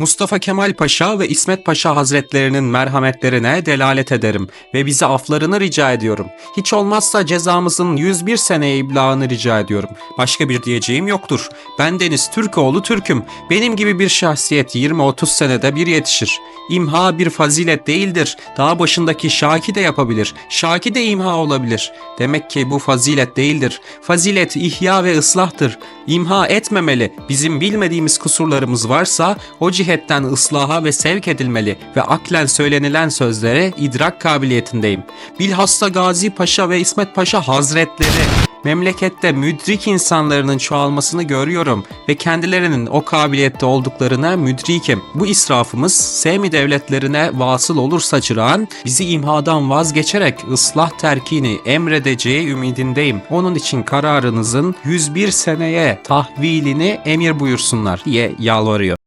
Mustafa Kemal Paşa ve İsmet Paşa Hazretlerinin merhametlerine delalet ederim ve bize aflarını rica ediyorum. Hiç olmazsa cezamızın 101 seneye iblağını rica ediyorum. Başka bir diyeceğim yoktur. Ben Deniz Türkoğlu Türk'üm. Benim gibi bir şahsiyet 20-30 senede bir yetişir. İmha bir fazilet değildir. Dağ başındaki Şaki de yapabilir. Şaki de imha olabilir. Demek ki bu fazilet değildir. Fazilet ihya ve ıslahtır. İmha etmemeli. Bizim bilmediğimiz kusurlarımız varsa o cihetten ıslaha ve sevk edilmeli ve aklen söylenilen sözlere idrak kabiliyetindeyim. Bilhassa Gazi Paşa ve İsmet Paşa Hazretleri memlekette müdrik insanların çoğalmasını görüyorum ve kendilerinin o kabiliyette olduklarına müdrikim. Bu israfımız Semi devletlerine vasıl olursa çırağın bizi imhadan vazgeçerek ıslah terkini emredeceği ümidindeyim. Onun için kararınızın 101 seneye tahvilini emir buyursunlar diye yalvarıyor.